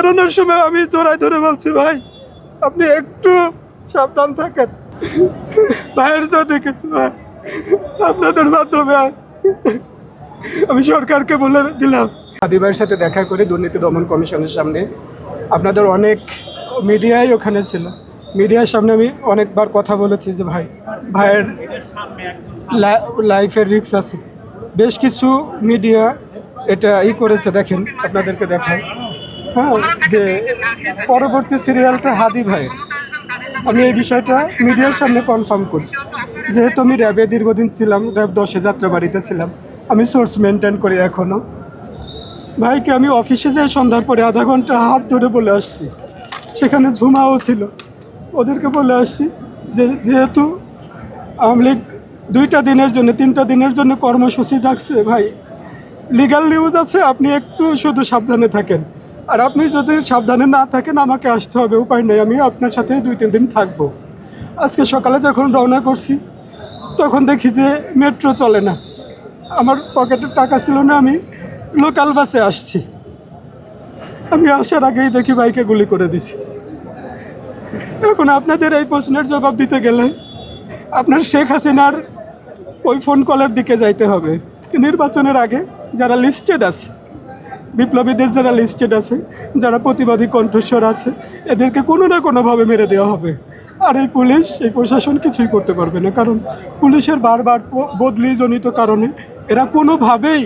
বেরোনোর সময় আমি জোড়াই ধরে বলছি, ভাই, আপনি একটু সাবধান থাকেন। ভাইয়ের যা দেখেছি, ভাই, আপনাদের মাধ্যমে আমি সরকারকে বলে দিলাম। আদিবাইয়ের সাথে দেখা করে দুর্নীতি দমন কমিশনের সামনে আপনাদের অনেক মিডিয়াই ওখানে ছিল। মিডিয়ার সামনে আমি অনেকবার কথা বলেছি যে, ভাই, ভাইয়ের লাইফের রিস্ক আছে। বেশ কিছু মিডিয়া এটা ই করেছে, দেখেন, আপনাদেরকে দেখায়। হ্যাঁ যে পরবর্তী সিরিয়ালটা হাদি ভাইয়ের। আমি এই বিষয়টা মিডিয়ার সামনে কনফার্ম করছি। যেহেতু আমি র্যাবে দীর্ঘদিন ছিলাম র্যাব দশে যাত্রা বাড়িতে ছিলাম, আমি সোর্স মেনটেন করি এখনও ভাইকে আমি অফিসে যাই, সন্ধ্যার পরে আধা ঘণ্টা হাত ধরে বলে আসছি। সেখানে ঝুমাও ছিল। ওদেরকে বলে আসছি যে যেহেতু আওয়ামী লীগ দুইটা দিনের জন্য, তিনটা দিনের জন্য কর্মসূচি ডাকছে ভাই লিগাল নিউজ আছে, আপনি একটু শুধু সাবধানে থাকেন। আর আপনি যদি সাবধানে না থাকেন, আমাকে আসতে হবে। উপায় নেই, আমি আপনার সাথে দুই, তিন দিন থাকব। আজকে সকালে যখন রওনা করছি, তখন দেখি যে মেট্রো চলে না। আমার পকেটে টাকা ছিল না, আমি লোকাল বাসে আসছি। আমি আসার আগেই দেখি বাইকে গুলি করে দিছি। এখন আপনাদের এই প্রশ্নের জবাব দিতে গেলে আপনার শেখ হাসিনার ওই ফোন কলের দিকে যাইতে হবে। নির্বাচনের আগে যারা লিস্টেড আছে বিপ্লবীদের যারা লিস্টেড আছে, যারা প্রতিবাদী কণ্ঠস্বর আছে, এদেরকে কোনো না কোনোভাবে মেরে দেওয়া হবে। আর এই পুলিশ, এই প্রশাসন কিছুই করতে পারবে না। কারণ পুলিশের বারবার বদলিজনিত কারণে এরা কোনোভাবেই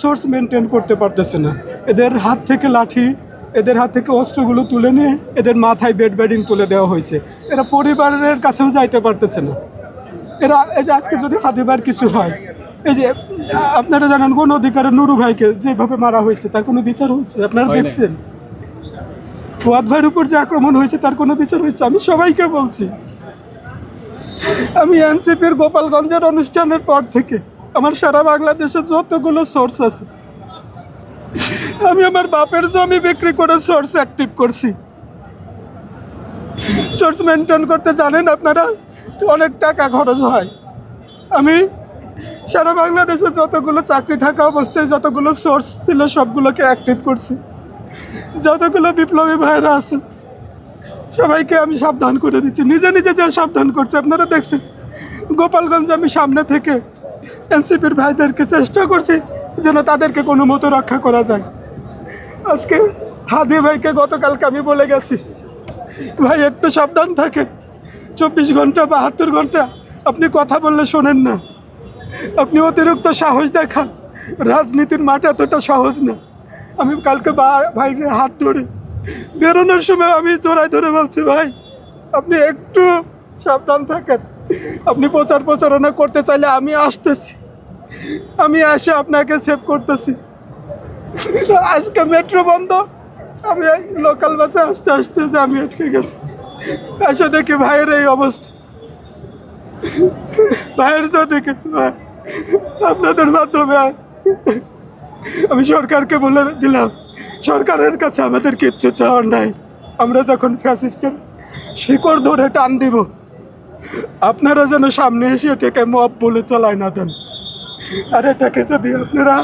সোর্স মেনটেন করতে পারতেছে না। এদের হাত থেকে লাঠি, এদের হাত থেকে অস্ত্রগুলো তুলে নিয়ে এদের মাথায় বেড ব্যাডিং তুলে দেওয়া হয়েছে। এরা পরিবারের কাছেও যাইতে পারতেছে না। এরা, এই যে আজকে যদি হাদিবার কিছু হয়, এই যে আপনারা জানেন কোন অধিকারে নুরু ভাইকে যেভাবে মারা হয়েছে তার কোনো বিচার হয়েছে? আপনারা দেখছেন? ফুয়াদ ভাইয়ের উপর যে আক্রমণ হয়েছে তার কোনো বিচার হয়েছে? আমি সবাইকে বলছি আমি এনসিপির গোপালগঞ্জের অনুষ্ঠানের পর থেকে আমার সারা বাংলাদেশে যতগুলো সোর্স আছে আমি আমার বাপের জমি বিক্রি করে সোর্স অ্যাক্টিভ করছি। সোর্স মেনটেন করতে জানেন আপনারা? অনেক টাকা খরচ হয়। আমি সারা বাংলাদেশে যতগুলো চাকরি থাকা অবস্থায় যতগুলো সোর্স ছিল, সবগুলোকে অ্যাক্টিভ করছি। যতগুলো বিপ্লবী ভাইরা আছে, সবাইকে আমি সাবধান করে দিচ্ছি। নিজে নিজে যা সাবধান করছে, আপনারা দেখছেন, গোপালগঞ্জে আমি সামনে থেকে এনসিপির ভাইদেরকে চেষ্টা করছি যেন তাদেরকে কোনো মতো রক্ষা করা যায়। আজকে হাদি ভাইকে গতকালকে আমি বলে গেছি, ভাই, একটু সাবধান থাকে চব্বিশ ঘণ্টা, বাহাত্তর ঘণ্টা আপনি কথা বললে শোনেন না। আপনি অতিরিক্ত সাহস দেখান। রাজনীতির মাঠ এতটা সহজ না। আমি কালকে ভাইয়ের হাত ধরে। বেরোনোর সময় আমি জোড়াই ধরে বলছি, ভাই, আপনি একটু সাবধান থাকেন। আপনি প্রচার প্রচারণা করতে চাইলে আমি আসতেছি। আমি এসে আপনাকে সেভ করতেছি। আজকে মেট্রো বন্ধ। আমি লোকাল বাসে আসতে আসতে আমি আটকে গেছি। এসে দেখি ভাইয়ের এই অবস্থা। ভাইয়ের যা দেখেছি, ভাই। আপনাদের মাধ্যমে আমি সরকারকে বলে দিলাম, সরকারের কাছে আমাদের কিচ্ছু চাওয়ার নাই। আমরা যখন ফ্যাসিস্টের শিকড় ধরে টান দিব, আপনারা যেন সামনে এসে এটাকে মপ বলে চালায় না দেন। আর এটাকে যদি আপনারা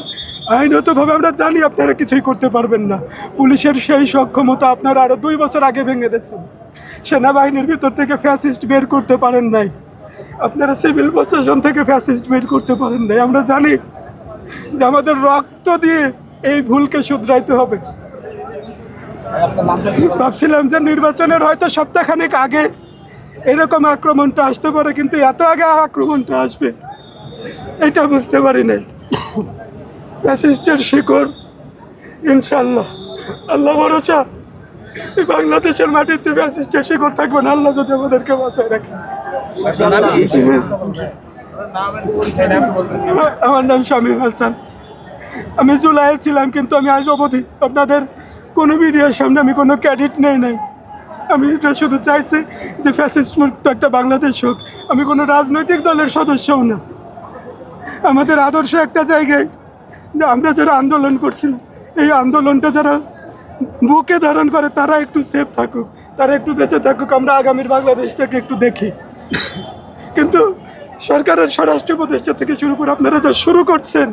আইনতভাবে আমরা জানি, আপনারা কিছুই করতে পারবেন না। পুলিশের সেই সক্ষমতা আপনারা আরও দুই বছর আগে ভেঙে দিয়েছেন। সেনাবাহিনীর ভিতর থেকে ফ্যাসিস্ট বের করতে পারেন নাই। আপনারা সিভিল প্রশাসন থেকে ফ্যাসিস্ট বের করতে পারেন নাই। আমরা জানি যে আমাদের রক্ত দিয়ে এই ভুলকে শুধরাইতে হবে। ভাবছিলাম যে নির্বাচনের হয়তো সপ্তাহখানেক আগে এরকম আক্রমণটা আসতে পারে, কিন্তু এত আগে আক্রমণটা আসবে, এটা বুঝতে পারি নাই। ফ্যাসিস্টের শিকড় ইনশাল্লাহ আল্লাহ ভরসা। বাংলাদেশের মাটিতে ফ্যাসিস্টের শিকড় থাকবে না, আল্লাহ যদি আমাদেরকে বাঁচায় রাখে। আমার নাম শামীম হাসান। আমি জুলাইয়ে ছিলাম, কিন্তু আমি আজ অবধি আপনাদের কোনো মিডিয়ার সামনে আমি কোনো ক্যাডিট নেই নাই। আমি এটা শুধু চাইছি যে ফ্যাসিস্ট মুক্ত একটা বাংলাদেশ হোক। আমি কোনো রাজনৈতিক দলের সদস্যও না। আমাদের আদর্শ একটা জায়গায় যে আমরা যারা আন্দোলন করছিলাম এই আন্দোলনটা যারা বুকে ধারণ করে, তারা একটু সেফ থাকুক, তারা একটু বেঁচে থাকুক। আমরা আগামীর বাংলাদেশটাকে একটু দেখি। কিন্তু সরকারের স্বরাষ্ট্র উপদেষ্টা থেকে শুরু করে আপনারা যা শুরু করছেন